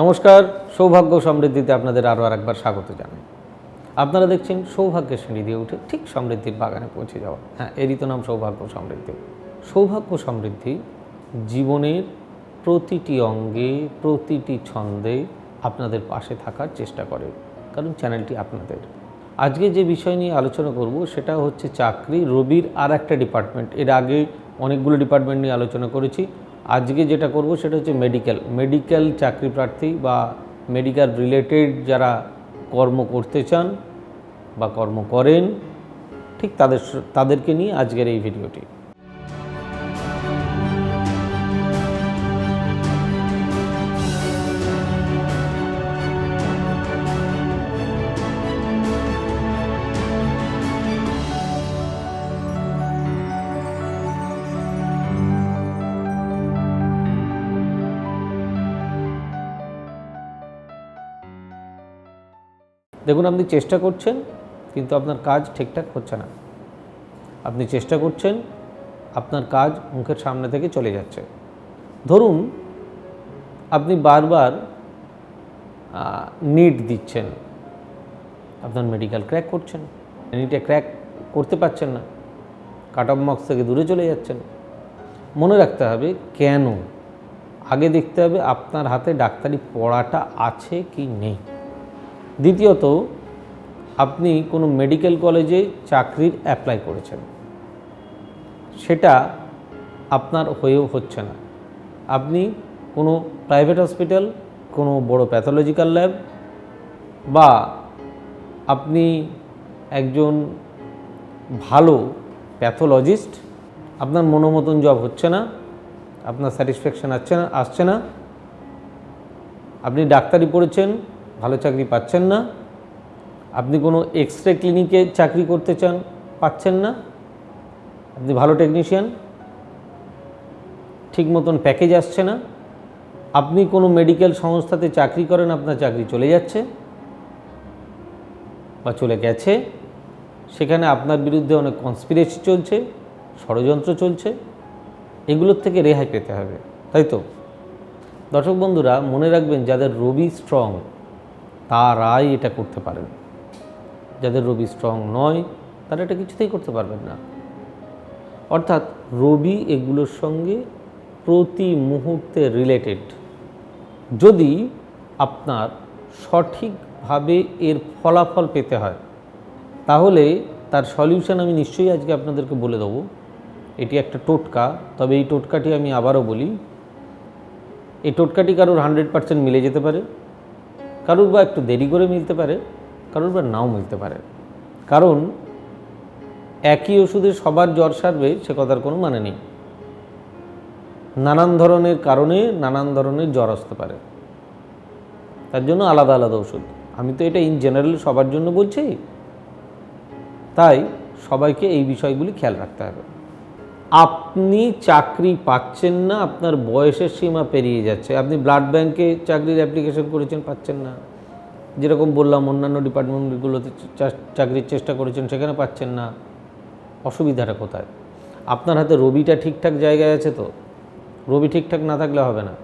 নমস্কার, সৌভাগ্য সমৃদ্ধিতে আপনাদের আরও একবার স্বাগত জানাই। আপনারা দেখছেন সৌভাগ্যের সিঁড়ি দিয়ে উঠে ঠিক সমৃদ্ধির বাগানে পৌঁছে যাওয়া। হ্যাঁ এরই তো নাম সৌভাগ্য সমৃদ্ধি। সৌভাগ্য সমৃদ্ধি জীবনের প্রতিটি অঙ্গে, প্রতিটি ছন্দে আপনাদের পাশে থাকার চেষ্টা করে, কারণ চ্যানেলটি আপনাদের। আজকে যে বিষয় নিয়ে আলোচনা করব সেটা হচ্ছে চাকরি, রবির আর একটা ডিপার্টমেন্ট। এর আগে অনেকগুলো ডিপার্টমেন্ট নিয়ে আলোচনা করেছি। আজকে যেটা করব সেটা হচ্ছে মেডিকেল মেডিকেল চাকরি প্রার্থী বা মেডিকেল রিলেটেড যারা কর্ম করতে চান বা কর্ম করেন, ঠিক তাদের, তাদেরকে নিয়ে আজকের এই ভিডিওটি। দেখুন, আপনি চেষ্টা করছেন, কিন্তু আপনার কাজ ঠিকঠাক হচ্ছে না। আপনি চেষ্টা করছেন, আপনার কাজ মুখের সামনে থেকে চলে যাচ্ছে। ধরুন, আপনি বারবার নিট দিচ্ছেন। আপনার মেডিকেল ক্র্যাক করছেন। নিটে ক্র্যাক করতে পারছেন না। কাট অফ মার্কস থেকে দূরে চলে যাচ্ছেন। মনে রাখতে হবে, কেন? আগে দেখতে হবে আপনার হাতে ডাক্তারি পড়াটা আছে কি নেই। দ্বিতীয়ত, আপনি কোনো মেডিকেল কলেজে চাকরির অ্যাপ্লাই করেছেন। সেটা আপনার হয়েও হচ্ছে না। আপনি কোনো প্রাইভেট হসপিটাল কোনো বড় প্যাথোলজিক্যাল ল্যাব বা আপনি একজন ভালো প্যাথোলজিস্ট আপনার মনোমতন জব হচ্ছে না, আপনার স্যাটিসফ্যাকশান আসছে না আসছে না। আপনি ডাক্তারি পড়েছেন ভালো চাকরি পাচ্ছেন না। আপনি কোনো এক্স রে ক্লিনিকে চাকরি করতে চান, পাচ্ছেন না। আপনি ভালো টেকনিশিয়ান ঠিক মতন প্যাকেজ আসছে না। আপনি কোনো মেডিকেল সংস্থাতে চাকরি করেন, আপনার চাকরি চলে যাচ্ছে বা চলে গেছে। সেখানে আপনার বিরুদ্ধে অনেক কনস্পিরেসি চলছে, ষড়যন্ত্র চলছে। এগুলোর থেকে রেহাই পেতে হবে, তাই তো? দর্শক বন্ধুরা, মনে রাখবেন, যাদের রবি স্ট্রং তারাই এটা করতে পারেন। যাদের রবি স্ট্রং নয়, তারা এটা কিছুতেই করতে পারবেন না। অর্থাৎ রবি এগুলোর সঙ্গে প্রতি মুহূর্তে রিলেটেড যদি আপনার সঠিকভাবে এর ফলাফল পেতে হয়, তাহলে তার সলিউশন আমি নিশ্চয়ই আজকে আপনাদেরকে বলে দেবো। এটি একটা টোটকা, তবে এই টোটকাটি আমি আবারও বলি, এই টোটকাটি কারোর হান্ড্রেড পার্সেন্ট মিলে যেতে পারে। কারোর বা একটু দেরি করে মিলতে পারে, কারুর বা নাও মিলতে পারে। কারণ একই ওষুধে সবার জ্বর সারবে সে কথার কোনো মানে নেই। নানান ধরনের কারণে নানান ধরনের জ্বর আসতে পারে। তার জন্য আলাদা আলাদা ওষুধ। আমি তো এটা ইন জেনারেল সবার জন্য বলছি। তাই সবাইকে এই বিষয়গুলি খেয়াল রাখতে হবে। আপনি চাকরি পাচ্ছেন না, আপনার বয়সের সীমা পেরিয়ে যাচ্ছে। আপনি ব্লাড ব্যাংকে চাকরির অ্যাপ্লিকেশন করেছেন, পাচ্ছেন না। যেরকম বললাম, অন্যান্য ডিপার্টমেন্টগুলোতে চাকরির চেষ্টা করেছেন, সেখানে পাচ্ছেন না। অসুবিধাটা কোথায়? আপনার হাতে রবিটা ঠিকঠাক জায়গায় আছে তো? রবি ঠিকঠাক না থাকলে হবে না।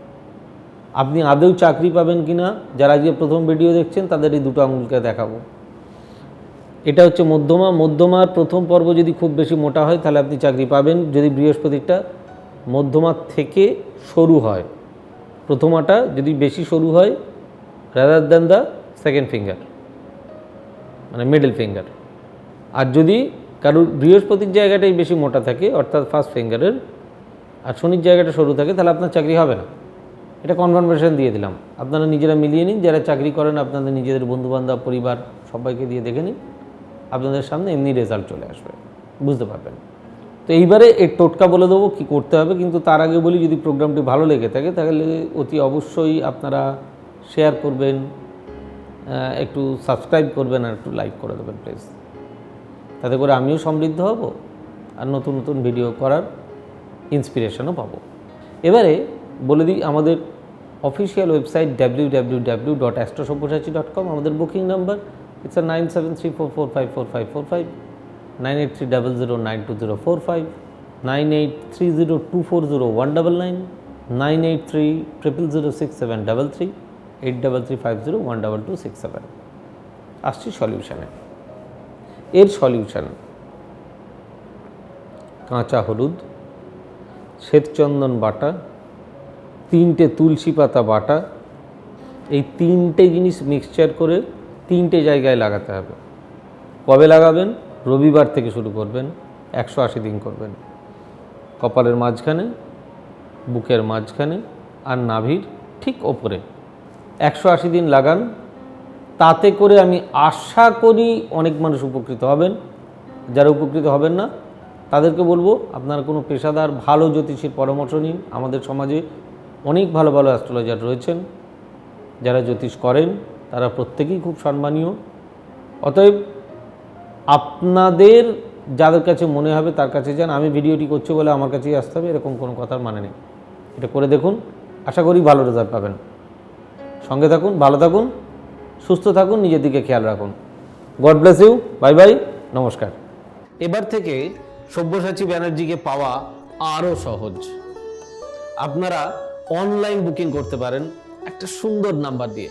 আপনি আদৌ চাকরি পাবেন কি না যারা আজকে প্রথম ভিডিও দেখছেন, তাদের এই দুটো আঙুলকে দেখাবো। এটা হচ্ছে মধ্যমা। মধ্যমার প্রথম পর্ব যদি খুব বেশি মোটা হয়, তাহলে আপনি চাকরি পাবেন যদি বৃহস্পতিটা মধ্যমার থেকে সরু হয়। প্রথমাটা যদি বেশি সরু হয় rather than the second finger মানে মিডল ফিঙ্গার আর যদি কারোর বৃহস্পতির জায়গাটাই বেশি মোটা থাকে, অর্থাৎ ফার্স্ট ফিঙ্গারের আর শনির জায়গাটা সরু থাকে, তাহলে আপনার চাকরি হবে না। এটা কনফার্মেশন দিয়ে দিলাম। আপনারা নিজেরা মিলিয়ে নিন, যারা চাকরি করেন, আপনাদের নিজেদের বন্ধুবান্ধব, পরিবার, সবাইকে দিয়ে দেখে নিন। আপনাদের সামনে এমনি রেজাল্ট চলে আসবে। বুঝতে পারবেন? তো এইবারে এর টোটকা বলে দেবো, কী করতে হবে, কিন্তু তার আগে বলি, যদি প্রোগ্রামটি ভালো লেগে থাকে, তাহলে অতি অবশ্যই আপনারা শেয়ার করবেন একটু সাবস্ক্রাইব করবেন আর একটু লাইক করে দেবেন প্লিজ তাতে করে আমিও সমৃদ্ধ হব আর নতুন নতুন ভিডিও করার ইন্সপিরেশনও পাবো। এবারে বলে দিই, আমাদের official website W W W dot Astrosabyasachi dot com আমাদের booking number five zero one double two six seven আসছি সলিউশানে এর সলিউশন কাঁচা হলুদ, শ্বেতচন্দন বাটা, তিনটে তুলসী পাতা বাটা, এই তিনটে জিনিস মিক্সচার করে তিনটে জায়গায় লাগাতে হবে। কবে লাগাবেন? রবিবার থেকে শুরু করবেন। একশো আশি দিন করবেন। কপালের মাঝখানে, বুকের মাঝখানে আর নাভির ঠিক ওপরে। একশো আশি দিন লাগান। তাতে করে আমি আশা করি অনেক মানুষ উপকৃত হবেন। যারা উপকৃত হবেন না, তাদেরকে বলব, আপনারা কোনো পেশাদার ভালো জ্যোতিষীর পরামর্শ নিন। আমাদের সমাজে অনেক ভালো ভালো অ্যাস্ট্রোলজার রয়েছেন। যারা জ্যোতিষ করেন তারা প্রত্যেকেই খুব সম্মানীয়। অতএব আপনাদের যাদের কাছে মনে হবে তার কাছে যান, আমি ভিডিওটি করছি বলে আমার কাছেই আসতে হবে, এরকম কোনো কথার মানে নেই। এটা করে দেখুন, আশা করি ভালো রেজাল্ট পাবেন। সঙ্গে থাকুন, ভালো থাকুন, সুস্থ থাকুন, নিজের দিকে খেয়াল রাখুন। God bless you bye bye নমস্কার। এবার থেকে সব্যসাচী ব্যানার্জিকে পাওয়া আরও সহজ। আপনারা অনলাইন বুকিং করতে পারেন একটা সুন্দর নাম্বার দিয়ে।